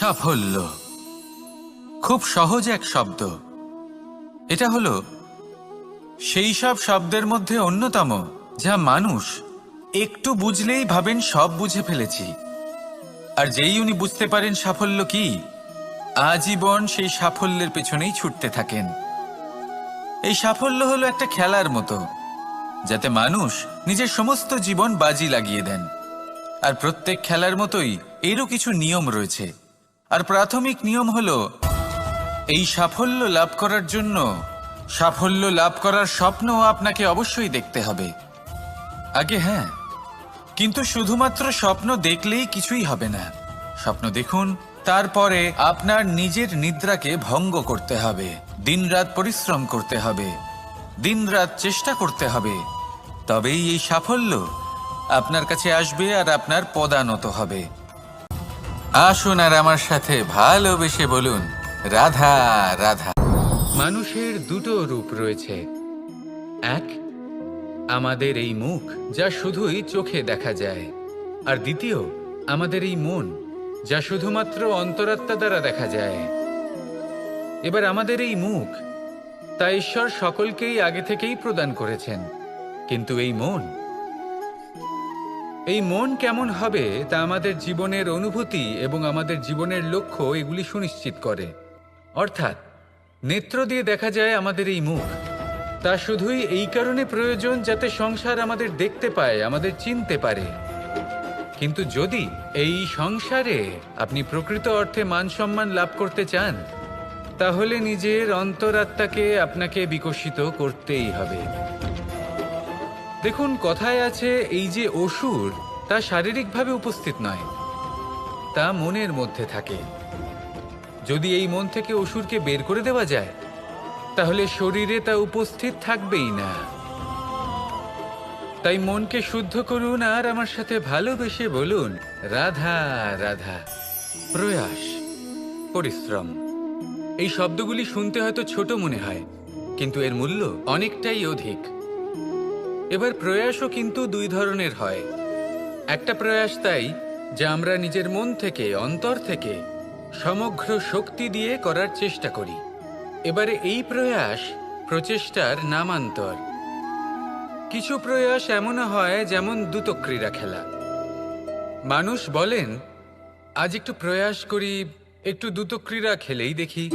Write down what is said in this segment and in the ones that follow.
সাফল্য। খুব সহজ এক শব্দ। এটা হলো, সেই সব শব্দের মধ্যে অন্যতম, যা মানুষ একটু বুঝলেই ভাবেন সব বুঝে ফেলেছি। আর যেই উনি বুঝতে পারেন সাফল্য কি, আজীবন সেই সাফল্যের পেছনেই ছুটতে থাকেন। এই সাফল্য হলো একটা খেলার মতো, যাতে মানুষ নিজের সমস্ত জীবন বাজি লাগিয়ে দেন। আর প্রত্যেক খেলার মতোই এরও কিছু নিয়ম রয়েছে। আর প্রাথমিক নিয়ম হলো, এই সাফল্য লাভ করার জন্য, সাফল্য লাভ করার স্বপ্ন আপনাকে অবশ্যই দেখতে হবে। আগে হ্যাঁ কিন্তু শুধুমাত্র স্বপ্ন দেখলেই কিছুই হবে না। স্বপ্ন দেখুন, তারপরে আপনার নিজের নিদ্রাকে ভঙ্গ করতে হবে, দিনরাত পরিশ্রম করতে হবে, দিনরাত চেষ্টা করতে হবে। তবেই এই সাফল্য আপনার কাছে আসবে আর আপনার পদানত হবে। আসুন আর আমার সাথে ভালোবেসে বলুন, রাধা রাধা। মানুষের দুটো রূপ রয়েছে। এক, আমাদের এই মুখ যা শুধুই চোখে দেখা যায়। আর দ্বিতীয়, আমাদের এই মন যা শুধুমাত্র অন্তরাত্মা দ্বারা দেখা যায়। এবার আমাদের এই মুখ, তা ঈশ্বর সকলকেই আগে থেকেই প্রদান করেছেন। কিন্তু এই মন এই মন কেমন হবে তা আমাদের জীবনের অনুভূতি এবং আমাদের জীবনের লক্ষ্য এগুলি সুনিশ্চিত করে। অর্থাৎ, নেত্র দিয়ে দেখা যায় আমাদের এই মুখ। তা শুধুই এই কারণে প্রয়োজন যাতে সংসার আমাদের দেখতে পায়, আমাদের চিনতে পারে। কিন্তু যদি এই সংসারে আপনি প্রকৃত অর্থে মান সম্মান লাভ করতে চান, তাহলে নিজের অন্তরাত্মাকে আপনাকে বিকশিত করতেই হবে। দেখুন, কথায় আছে এই যে অসুর, তা শারীরিকভাবে উপস্থিত নয়, তা মনের মধ্যে থাকে। যদি এই মন থেকে অসুরকে বের করে দেওয়া যায়, তাহলে শরীরে তা উপস্থিত থাকবেই না। তাই মনকে শুদ্ধ করুন আর আমার সাথে ভালোবেসে বলুন, রাধা রাধা, প্রয়াস, পরিশ্রম। এই শব্দগুলি শুনতে হয়তো ছোট মনে হয়, কিন্তু এর মূল্য অনেকটাই অধিক। এবার প্রয়াসও কিন্তু দুই ধরনের হয়। একটা প্রয়াস তাই, যা আমরা নিজের মন থেকে, অন্তর থেকে সমগ্র শক্তি দিয়ে করার চেষ্টা করি। এবারে এই প্রয়াস প্রচেষ্টার নামান্তর। কিছু প্রয়াস এমনও হয় যেমন দ্রুতক্রীড়া খেলা। মানুষ বলেন, আজ একটু প্রয়াস করি, একটু দ্রুতক্রীড়া খেলেই দেখি।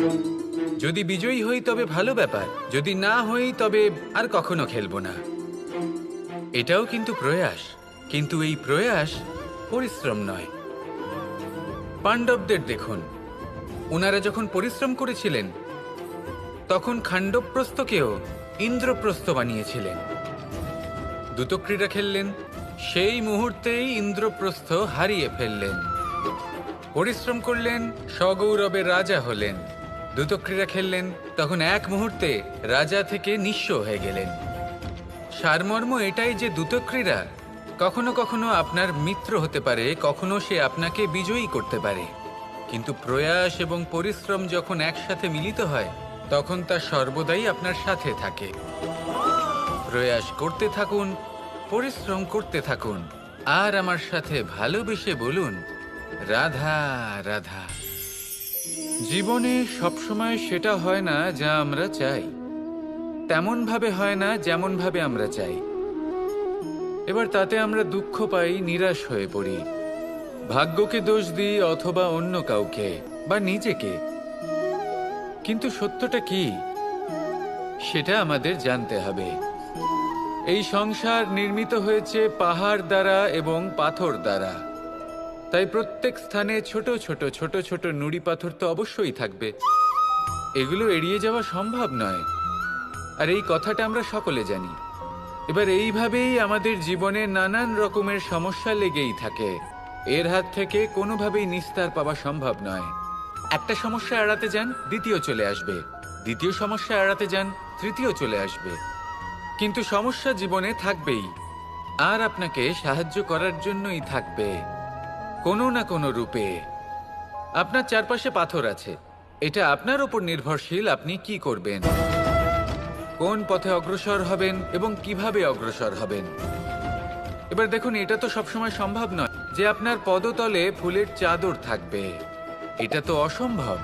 যদি বিজয়ী হই তবে ভালো ব্যাপার, যদি না হই তবে আর কখনো খেলব না। এটাও কিন্তু প্রয়াস, কিন্তু এই প্রয়াস পরিশ্রম নয়। পাণ্ডবদের দেখুন ওনারা যখন পরিশ্রম করেছিলেন, তখন খাণ্ডবপ্রস্থকেও ইন্দ্রপ্রস্থ বানিয়েছিলেন। দ্রুতক্রীড়া খেললেন, সেই মুহূর্তেই ইন্দ্রপ্রস্থ হারিয়ে ফেললেন। পরিশ্রম করলেন, সগৌরবে রাজা হলেন। দ্রুতক্রীড়া খেললেন, তখন এক মুহূর্তে রাজা থেকে নিঃস্ব হয়ে গেলেন। সারমর্ম এটাই যে দ্রুতক্রীড়া, কখনো কখনো আপনার মিত্র হতে পারে, কখনো সে আপনাকে বিজয়ী করতে পারে। কিন্তু প্রয়াস এবং পরিশ্রম যখন একসাথে মিলিত হয়, তখন তা সর্বদাই আপনার সাথে থাকে। প্রয়াস করতে থাকুন, পরিশ্রম করতে থাকুন, আর আমার সাথে ভালোবেসে বলুন, রাধা রাধা। জীবনে সবসময় সেটা হয় না যা আমরা চাই। তেমন ভাবে হয় না যেমন ভাবে আমরা চাই। এবার তাতে আমরা দুঃখ পাই, নিরাশ হয়ে পড়ি। ভাগ্যকে দোষ দিই অথবা অন্য কাউকে বা নিজেকে। কিন্তু সত্যটা কি? সেটা আমাদের জানতে হবে। এই সংসার নির্মিত হয়েছে পাহাড় দ্বারা এবং পাথর দ্বারা। তাই প্রত্যেক স্থানে ছোট ছোট ছোট ছোট নুড়ি পাথর তো অবশ্যই থাকবে। এগুলো এড়িয়ে যাওয়া সম্ভব নয়। আর এই কথাটা আমরা সকলে জানি। এবার এইভাবেই আমাদের জীবনে নানান রকমের সমস্যা লেগেই থাকে। এর হাত থেকে কোনোভাবেই নিস্তার পাওয়া সম্ভব নয়। একটা সমস্যা এড়াতে যান, দ্বিতীয় চলে আসবে। দ্বিতীয় সমস্যা এড়াতে যান, তৃতীয় চলে আসবে। কিন্তু সমস্যা জীবনে থাকবেই। আর আপনাকে সাহায্য করার জন্যই থাকবে। কোনো না কোনো রূপে। আপনার চারপাশে পাথর আছে। এটা আপনার উপর নির্ভরশীল আপনি কি করবেন? কোন পথে অগ্রসর হবেন এবং কীভাবে অগ্রসর হবেন? এবার দেখুন, এটা তো সবসময় সম্ভব নয় যে আপনার পদতলে ফুলের চাদর থাকবে। এটা তো অসম্ভব।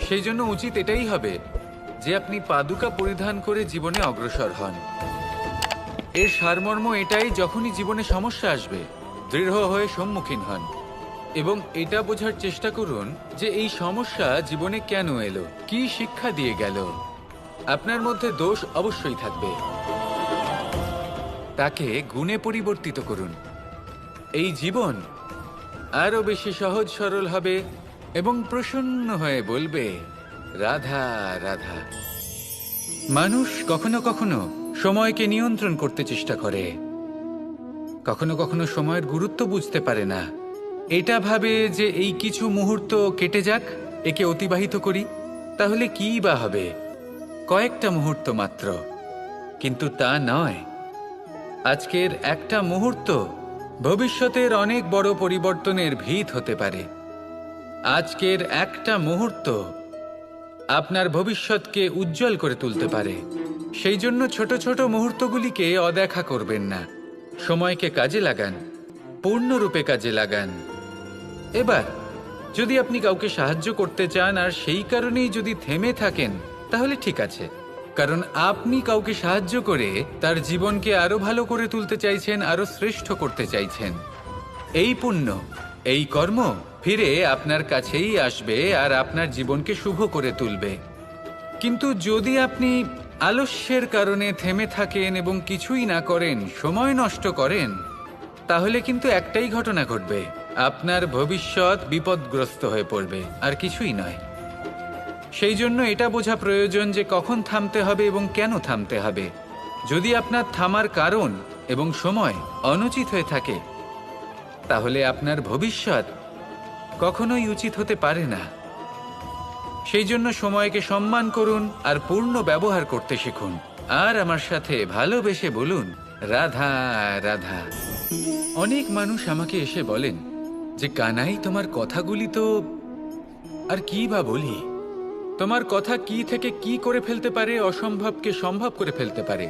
সেই জন্য উচিত এটাই হবে যে আপনি পাদুকা পরিধান করে জীবনে অগ্রসর হন। এর সারমর্ম এটাই যখনই জীবনে সমস্যা আসবে, দৃঢ় হয়ে সম্মুখীন হন। এবং এটা বোঝার চেষ্টা করুন যে এই সমস্যা জীবনে কেন এলো, কি শিক্ষা দিয়ে গেল। আপনার মধ্যে দোষ অবশ্যই থাকবে। তাকে গুণে পরিবর্তিত করুন। এই জীবন আরও বেশি সহজ সরল হবে এবং প্রসন্ন হয়ে বলবে, রাধা রাধা। মানুষ কখনো কখনো সময়কে নিয়ন্ত্রণ করতে চেষ্টা করে। কখনো কখনো সময়ের গুরুত্ব বুঝতে পারে না। এটা ভাবে যে এই কিছু মুহূর্ত কেটে যাক, একে অতিবাহিত করি, তাহলে কি বা হবে? কয়েকটা মুহূর্ত মাত্র, কিন্তু তা নয়। আজকের একটা মুহূর্ত ভবিষ্যতের অনেক বড় পরিবর্তনের ভিত হতে পারে। আজকের একটা মুহূর্ত আপনার ভবিষ্যৎকে উজ্জ্বল করে তুলতে পারে। সেই জন্য ছোট ছোট মুহূর্তগুলিকে অদেখা করবেন না। সময়কে কাজে লাগান, পূর্ণরূপে কাজে লাগান। এবার, যদি আপনি কাউকে সাহায্য করতে চান, আর সেই কারণেই যদি থেমে থাকেন তাহলে ঠিক আছে। কারণ আপনি কাউকে সাহায্য করে তার জীবনকে আরও ভালো করে তুলতে চাইছেন, আরও শ্রেষ্ঠ করতে চাইছেন। এই পুণ্য, এই কর্ম ফিরে আপনার কাছেই আসবে আর আপনার জীবনকে শুভ করে তুলবে। কিন্তু যদি আপনি আলস্যের কারণে থেমে থাকেন এবং কিছুই না করেন, সময় নষ্ট করেন, তাহলে কিন্তু একটাই ঘটনা ঘটবে। আপনার ভবিষ্যৎ বিপদগ্রস্ত হয়ে পড়বে, আর কিছুই নয়। সেই জন্য এটা বোঝা প্রয়োজন যে কখন থামতে হবে এবং কেন থামতে হবে। যদি আপনার থামার কারণ এবং সময় অনুচিত হয়ে থাকে, তাহলে আপনার ভবিষ্যৎ কখনোই উচিত হতে পারে না। সেই জন্য সময়কে সম্মান করুন আর পূর্ণ ব্যবহার করতে শিখুন। আর আমার সাথে ভালোবেসে বলুন, রাধা রাধা। অনেক মানুষ আমাকে এসে বলেন যে, কানাই, তোমার কথাগুলি তো আর কি বা বলি? তোমার কথা কি থেকে কি করে ফেলতে পারে, অসম্ভবকে সম্ভব করে ফেলতে পারে?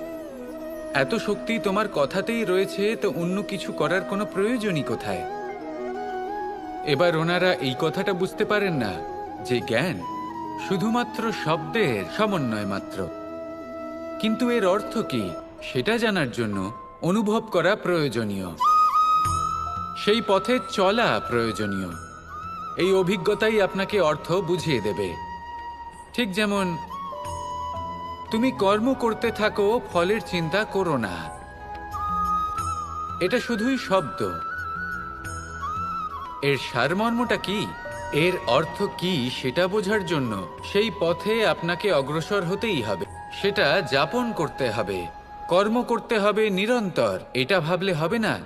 এত শক্তি তোমার কথাতেই রয়েছে, তো অন্য কিছু করার কোনো প্রয়োজনই কোথায়? এবার ওনারা এই কথাটা বুঝতে পারেন না, যে জ্ঞান শুধুমাত্র শব্দের সমন্বয় মাত্র। কিন্তু এর অর্থ কি, সেটা জানার জন্য অনুভব করা প্রয়োজনীয়। সেই পথে চলা প্রয়োজনীয়। এই অভিজ্ঞতাই আপনাকে অর্থ বুঝিয়ে দেবে। ঠিক যেমন, তুমি কর্ম করতে থাকো, ফলের চিন্তা করো না। এটা শুধুই শব্দ। এর সারমর্মটা কি? এর অর্থ কি সেটা বোঝার জন্য সেই পথে আপনাকে অগ্রসর হতেই হবে। সেটা যাপন করতে হবে, কর্ম করতে হবে নিরন্তর। এটা ভাবলে হবে না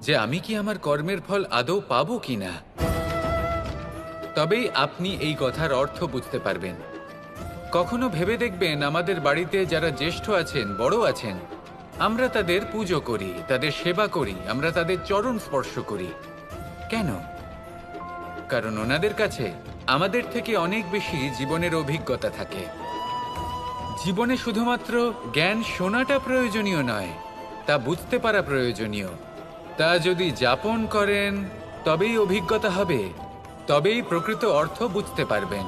যে আমি কি আমার কর্মের ফল আদৌ পাবো কিনা। তবেই আপনি এই কথার অর্থ বুঝতে পারবেন। কখনো ভেবে দেখবেন আমাদের বাড়িতে যারা জ্যেষ্ঠ আছেন বড় আছেন, আমরা তাদের পুজো করি, তাদের সেবা করি, আমরা তাদের চরণ স্পর্শ করি। কেন? কারণ ওনাদের কাছে আমাদের থেকে অনেক বেশি জীবনের অভিজ্ঞতা থাকে। জীবনে শুধুমাত্র জ্ঞান শোনাটা প্রয়োজনীয় নয়, তা বুঝতে পারা প্রয়োজনীয়। তা যদি যাপন করেন, তবেই অভিজ্ঞতা হবে। তবেই প্রকৃত অর্থ বুঝতে পারবেন।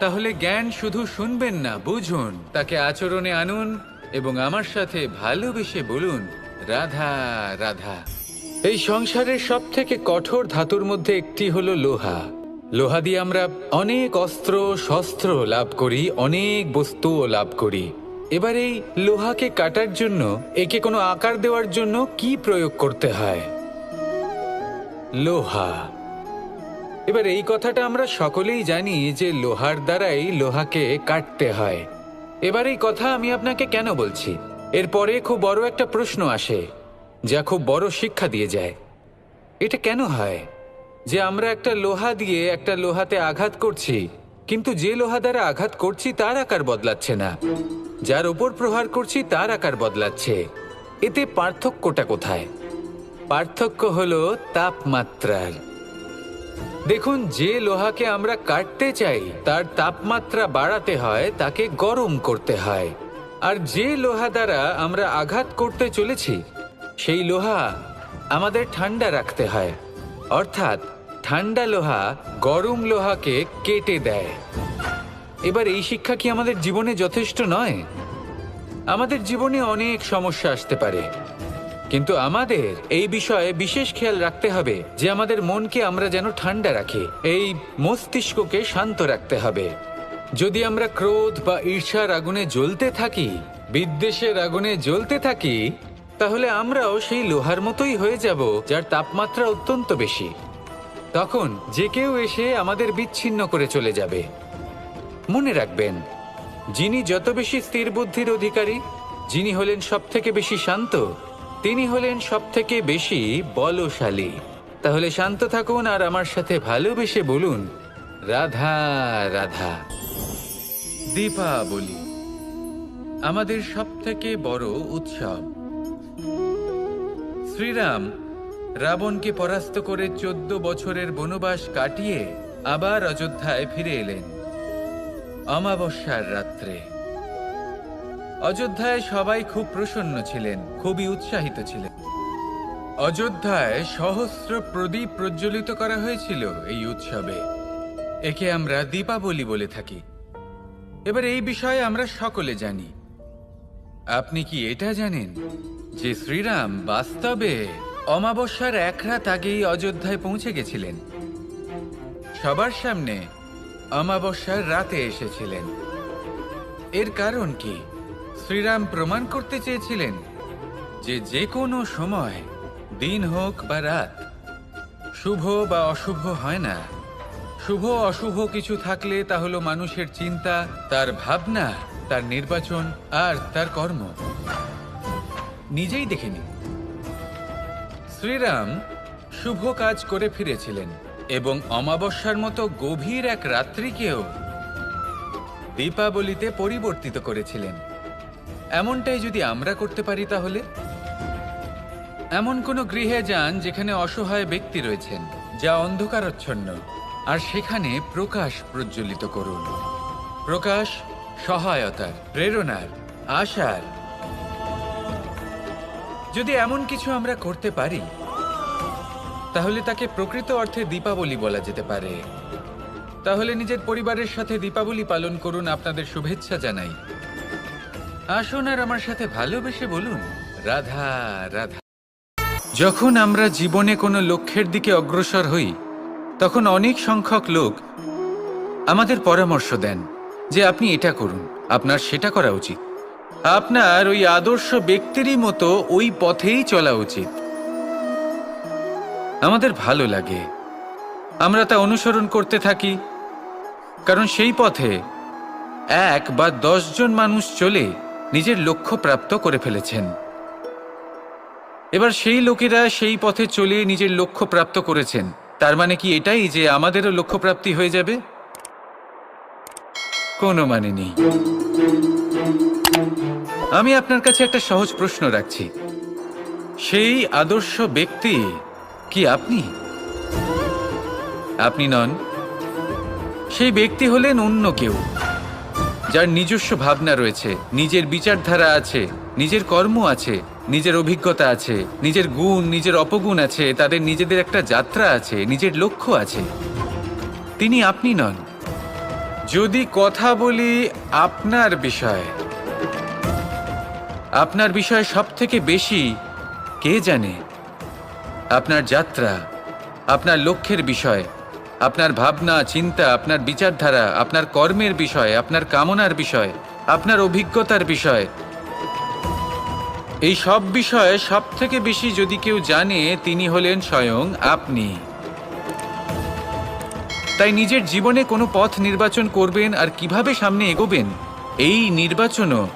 তাহলে জ্ঞান শুধু শুনবেন না, বুঝুন। তাকে আচরণে আনুন এবং আমার সাথে ভালোবেসে বলুন, রাধা রাধা। এই সংসারের সব থেকে কঠোর ধাতুর মধ্যে একটি হলো লোহা। লোহা দিয়ে আমরা অনেক অস্ত্র, শস্ত্র লাভ করি, অনেক বস্তুও লাভ করি। এবার এই লোহাকে কাটার জন্য, একে কোনো আকার দেওয়ার জন্য কি প্রয়োগ করতে হয়? লোহা। এবার এই কথাটা আমরা সকলেই জানি যে লোহার দ্বারাই লোহাকে কাটতে হয়। এবার এই কথা আমি আপনাকে কেন বলছি? এরপরে খুব বড় একটা প্রশ্ন আসে, যা খুব বড় শিক্ষা দিয়ে যায়। এটা কেন হয়? যে আমরা একটা লোহা দিয়ে একটা লোহাতে আঘাত করছি, কিন্তু যে লোহা দ্বারা আঘাত করছি তার আকার বদলাচ্ছে না। যার ওপর প্রহার করছি তার আকার বদলাচ্ছে। এতে পার্থক্যটা কোথায়? পার্থক্য হলো তাপমাত্রার। দেখুন, যে লোহাকে আমরা কাটতে চাই, তার তাপমাত্রা বাড়াতে হয়, তাকে গরম করতে হয়। আর যে লোহা দ্বারা আমরা আঘাত করতে চলেছি, সেই লোহা আমাদের ঠান্ডা রাখতে হয়। অর্থাৎ, ঠান্ডা লোহা গরম লোহাকে কেটে দেয়। এবার এই শিক্ষা কি আমাদের জীবনে যথেষ্ট নয়? আমাদের জীবনে অনেক সমস্যা আসতে পারে। কিন্তু আমাদের এই বিষয়ে বিশেষ খেয়াল রাখতে হবে যে আমাদের মনকে আমরা যেন ঠান্ডা রাখি, এই মস্তিষ্ককে শান্ত রাখতে হবে। যদি আমরা ক্রোধ বা ঈর্ষার আগুনে জ্বলতে থাকি, বিদ্বেষের আগুনে জ্বলতে থাকি, তাহলে আমরাও সেই লোহার মতোই হয়ে যাব, যার তাপমাত্রা অত্যন্ত বেশি। তখন যে কেউ এসে আমাদের বিচ্ছিন্ন করে চলে যাবে। মনে রাখবেন, যিনি যত বেশি স্থির বুদ্ধির অধিকারী, যিনি হলেন সব থেকে বেশি শান্ত তিনি হলেন সব থেকে বেশি বলশালী। তাহলে শান্ত থাকুন আর আমার সাথে ভালোবেসে বলুন, রাধা রাধা। দীপাবলি, আমাদের সব থেকে বড় উৎসব। শ্রীরাম রাবণকে পরাস্ত করে চোদ্দ বছরের বনবাস কাটিয়ে আবার অযোধ্যায় ফিরে এলেন। অমাবস্যার রাত্রে। অযোধ্যায় সবাই খুব প্রসন্ন ছিলেন, খুবই উৎসাহিত ছিলেন। অযোধ্যায় সহস্র প্রদীপ প্রজ্বলিত করা হয়েছিল এই উৎসবে। একে আমরা দীপাবলি বলে থাকি। এবার এই বিষয়ে আমরা সকলে জানি। আপনি কি এটা জানেন যে শ্রীরাম বাস্তবে অমাবস্যার এক রাত আগেই অযোধ্যায় পৌঁছে গেছিলেন? সবার সামনে অমাবস্যার রাতে এসেছিলেন। এর কারণ কি? শ্রীরাম প্রমাণ করতে চেয়েছিলেন যে যে কোনো সময়, দিন হোক বা রাত, শুভ বা অশুভ হয় না। শুভ অশুভ কিছু থাকলে তা হলো মানুষের চিন্তা, তার ভাবনা, তার নির্বাচন আর তার কর্ম। নিজেই দেখে নিন। শ্রীরাম শুভ কাজ করে ফিরেছিলেন এবং অমাবস্যার মতো গভীর এক রাত্রিকেও দীপাবলিতে পরিবর্তিত করেছিলেন। এমনটাই যদি আমরা করতে পারি তাহলে? এমন কোনো গৃহে যান যেখানে অসহায় ব্যক্তি রয়েছেন, যা অন্ধকারচ্ছন্ন, আর সেখানে প্রকাশ প্রজ্বলিত করুন। প্রকাশ সহায়তার, প্রেরণার, আশার। যদি এমন কিছু আমরা করতে পারি, তাহলে তাকে প্রকৃত অর্থে দীপাবলি বলা যেতে পারে। তাহলে নিজের পরিবারের সাথে দীপাবলি পালন করুন আপনাদের শুভেচ্ছা জানাই। আসুন আর আমার সাথে ভালোবেসে বলুন, রাধা রাধা। যখন আমরা জীবনে কোনো লক্ষ্যের দিকে অগ্রসর হই, তখন অনেক সংখ্যক লোক আমাদের পরামর্শ দেন যে আপনি এটা করুন, আপনার সেটা করা উচিত। আপনার ওই আদর্শ ব্যক্তিরই মতো ওই পথেই চলা উচিত। আমাদের ভালো লাগে। আমরা তা অনুসরণ করতে থাকি, কারণ সেই পথে এক বা দশজন মানুষ চলে নিজের লক্ষ্য প্রাপ্ত করে ফেলেছেন। এবার সেই লোকেরা সেই পথে চলে নিজের লক্ষ্য প্রাপ্ত করেছেন। তার মানে কি এটাই যে আমাদেরও লক্ষ্য প্রাপ্তি হয়ে যাবে? কোনো মানে নেই। আমি আপনার কাছে একটা সহজ প্রশ্ন রাখছি। সেই আদর্শ ব্যক্তি কি আপনি? আপনি নন। সেই ব্যক্তি হলেন অন্য কেউ। যার নিজস্ব ভাবনা রয়েছে, নিজের বিচারধারা আছে, নিজের কর্ম আছে, নিজের অভিজ্ঞতা আছে, নিজের গুণ, নিজের অপগুণ আছে, তাদের নিজেদের একটা যাত্রা আছে, নিজের লক্ষ্য আছে। তিনি আপনি নন। যদি কথা বলি আপনার বিষয়ে আপনার বিষয়ে সব থেকে বেশি কে জানে? আপনার যাত্রা, আপনার লক্ষ্যের বিষয় আপনার ভাবনা, চিন্তা, আপনার বিচারধারা, আপনার কর্মের বিষয়, আপনার কামনার বিষয়, আপনার অভিজ্ঞতার বিষয়। এই সব বিষয়ে সব থেকে বেশি যদি কেউ জানে, তিনি হলেন স্বয়ং আপনি। তাই নিজের জীবনে কোনো পথ নির্বাচন করবেন আর কীভাবে সামনে এগোবেন? এই নির্বাচনও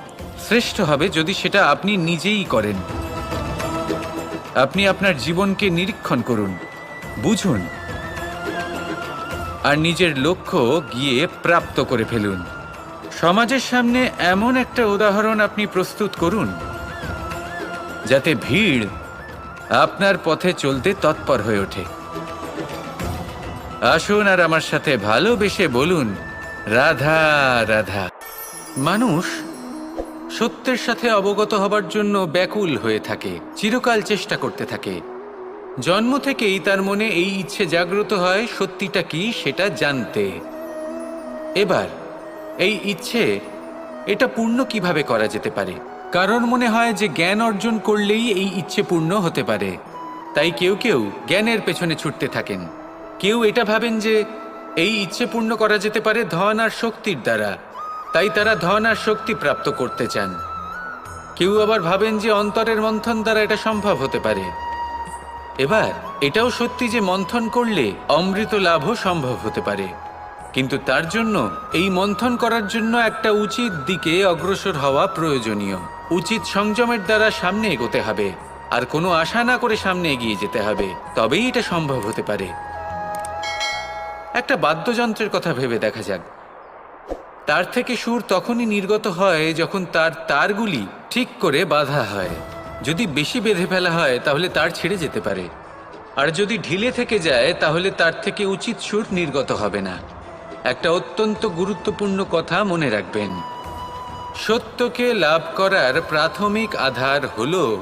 শ্রেষ্ঠ হবে যদি সেটা আপনি নিজেই করেন। আপনি আপনার জীবনকে নিরীক্ষণ করুন, বুঝুন। আর নিজের লক্ষ্য গিয়ে প্রাপ্ত করে ফেলুন। সমাজের সামনে এমন একটা উদাহরণ আপনি প্রস্তুত করুন, যাতে ভিড় আপনার পথে চলতে তৎপর হয়ে ওঠে। আসুন আর আমার সাথে ভালোবেসে বলুন, রাধা রাধা। মানুষ সত্যের সাথে অবগত হবার জন্য ব্যাকুল হয়ে থাকে, চিরকাল চেষ্টা করতে থাকে। জন্ম থেকেই তার মনে এই ইচ্ছে জাগ্রত হয়, সত্যিটা কি সেটা জানতে। এবার, এই ইচ্ছে, এটা পূর্ণ কীভাবে করা যেতে পারে? কারণ মনে হয় যে জ্ঞান অর্জন করলেই এই ইচ্ছে পূর্ণ হতে পারে। তাই কেউ কেউ জ্ঞানের পেছনে ছুটতে থাকেন। কেউ এটা ভাবেন যে এই ইচ্ছে পূর্ণ করা যেতে পারে ধন আর শক্তির দ্বারা। তাই তারা ধন আর শক্তি প্রাপ্ত করতে চান। কেউ আবার ভাবেন যে অন্তরের মন্থন দ্বারা এটা সম্ভব হতে পারে। এবার, এটাও সত্যি যে মন্থন করলে অমৃত লাভও সম্ভব হতে পারে। কিন্তু তার জন্য এই মন্থন করার জন্য একটা উচিত দিকে অগ্রসর হওয়া প্রয়োজনীয়। উচিত সংযমের দ্বারা সামনে এগোতে হবে। আর কোনো আশা না করে সামনে এগিয়ে যেতে হবে। তবেই এটা সম্ভব হতে পারে। একটা বাদ্যযন্ত্রের কথা ভেবে দেখা যাক। তার থেকে সুর তখনই নির্গত হয় যখন তার তারগুলি ঠিক করে বাঁধা হয়। যদি বেশি বেঁধে ফেলা হয়, তাহলে তার ছেড়ে যেতে পারে। আর যদি ঢিলে থেকে যায়, তাহলে তার থেকে উচিত সুর নির্গত হবে না। একটা অত্যন্ত গুরুত্বপূর্ণ কথা মনে রাখবেন। সত্যকে লাভ করার প্রাথমিক আধার হল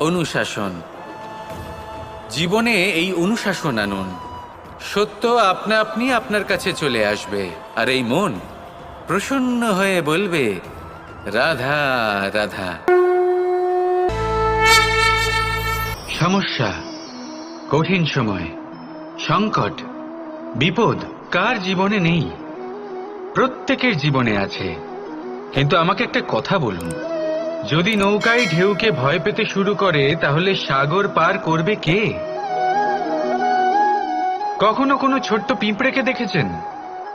অনুশাসন। জীবনে এই অনুশাসন আনুন। সত্য আপনা আপনি আপনার কাছে চলে আসবে, আর এই মন প্রসন্ন হয়ে বলবে, রাধা রাধা। সমস্যা, কঠিন সময়, সংকট, বিপদ কার জীবনে নেই? প্রত্যেকের জীবনে আছে। কিন্তু আমাকে একটা কথা বলুন। যদি নৌকায় ঢেউকে ভয় পেতে শুরু করে, তাহলে সাগর পার করবে কে? কখনো কোনো ছোট্ট পিঁপড়েকে দেখেছেন?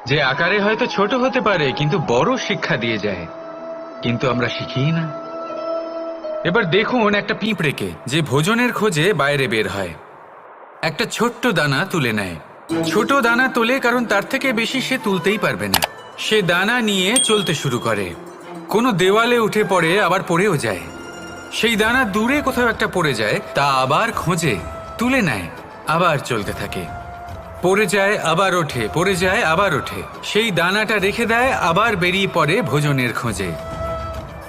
যে আকারে হয়তো ছোট হতে পারে, কিন্তু বড় শিক্ষা দিয়ে যায়। কিন্তু আমরা শিখি না। এবার দেখুন একটা পিঁপড়েকে, যে ভোজনের খোঁজে বাইরে বের হয়। একটা ছোট্ট দানা তুলে নেয়। ছোট দানা তোলে কারণ তার থেকে বেশি সে তুলতেই পারবে না। সে দানা নিয়ে চলতে শুরু করে। কোনো দেওয়ালে উঠে পড়ে, আবার পড়েও যায়। সেই দানা দূরে কোথাও একটা পড়ে যায়, তা আবার খোঁজে, তুলে নেয়, আবার চলতে থাকে। পড়ে যায়, আবার ওঠে, পড়ে যায়, আবার ওঠে। সেই দানাটা রেখে দেয়, আবার বেরিয়ে পড়ে ভোজনের খোঁজে।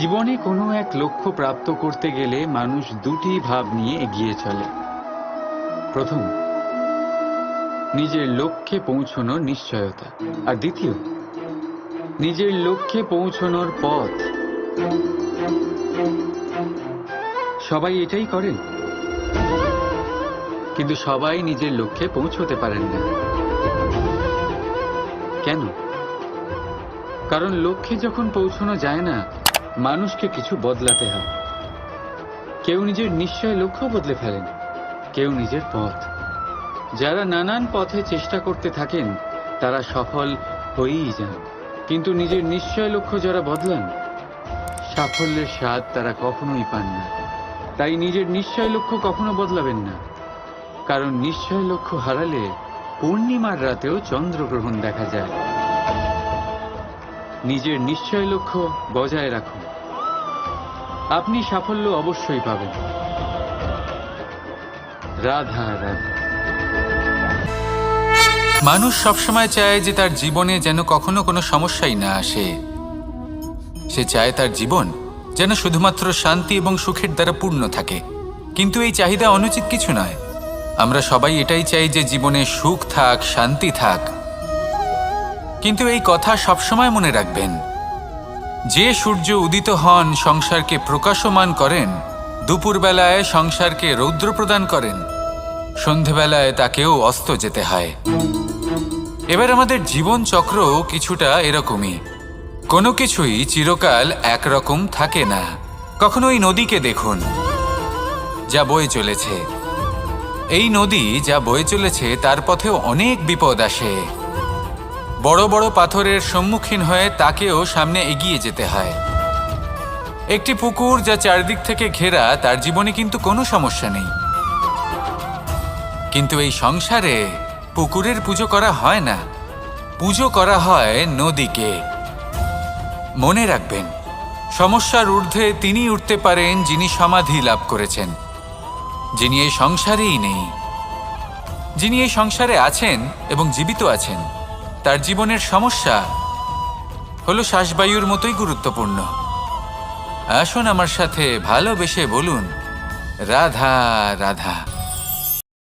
জীবনে কোনো এক লক্ষ্য প্রাপ্ত করতে গেলে মানুষ দুটি ভাব নিয়ে এগিয়ে চলে। প্রথম, নিজের লক্ষ্যে পৌঁছনোর নিশ্চয়তা। আর দ্বিতীয়, নিজের লক্ষ্যে পৌঁছনোর পথ। সবাই এটাই করেন। কিন্তু সবাই নিজের লক্ষ্যে পৌঁছতে পারেন না। কেন? কারণ লক্ষ্যে যখন পৌঁছানো যায় না মানুষকে কিছু বদলাতে হয়। কেউ নিজের নিশ্চয় লক্ষ্য বদলে ফেলেন, কেউ নিজের পথ। যারা নানান পথে চেষ্টা করতে থাকেন, তারা সফল হয়েই যান। কিন্তু নিজের নিশ্চয় লক্ষ্য যারা বদলান, সাফল্যের স্বাদ তারা কখনোই পান না। তাই নিজের নিশ্চয় লক্ষ্য কখনো বদলাবেন না। কারণ নিশ্চয় লক্ষ্য হারালে পূর্ণিমার রাতেও চন্দ্রগ্রহণ দেখা যায়। নিজের নিশ্চয় লক্ষ্য বজায় রাখুন। আপনি সাফল্য অবশ্যই পাবেন। রাধা রাধা। মানুষ সবসময় চায় যে তার জীবনে যেন কখনো কোনো সমস্যাই না আসে। সে চায় তার জীবন যেন শুধুমাত্র শান্তি এবং সুখের দ্বারা পূর্ণ থাকে। কিন্তু এই চাহিদা অনুচিত কিছু নয়। আমরা সবাই এটাই চাই যে জীবনে সুখ থাক, শান্তি থাক। কিন্তু এই কথা সবসময় মনে রাখবেন। যে সূর্য উদিত হন, সংসারকে প্রকাশমান করেন, দুপুরবেলায় সংসারকে রৌদ্র প্রদান করেন, সন্ধেবেলায় তাকেও অস্ত যেতে হয়। এবার আমাদের জীবন চক্র কিছুটা এরকমই। কোনো কিছুই চিরকাল একরকম থাকে না। কখনো ওই নদীকে দেখুন, যা বয়ে চলেছে। এই নদী যা বয়ে চলেছে, তার পথেও অনেক বিপদ আসে। বড় বড় পাথরের সম্মুখীন হয়ে তাকেও সামনে এগিয়ে যেতে হয়। একটি পুকুর যা চারদিক থেকে ঘেরা, তার জীবনে কিন্তু কোনো সমস্যা নেই। কিন্তু এই সংসারে পুকুরের পুজো করা হয় না। পুজো করা হয় নদীকে। মনে রাখবেন, সমস্যার ঊর্ধ্বে তিনি উঠতে পারেন যিনি সমাধি লাভ করেছেন। যিনি এই সংসারেই নেই। যিনি এই সংসারে আছেন এবং জীবিত আছেন। তার জীবনের সমস্যা হলো শ্বাসবায়ুর মতোই গুরুত্বপূর্ণ। আসুন আমার সাথে ভালোবেসে বলুন রাধা রাধা।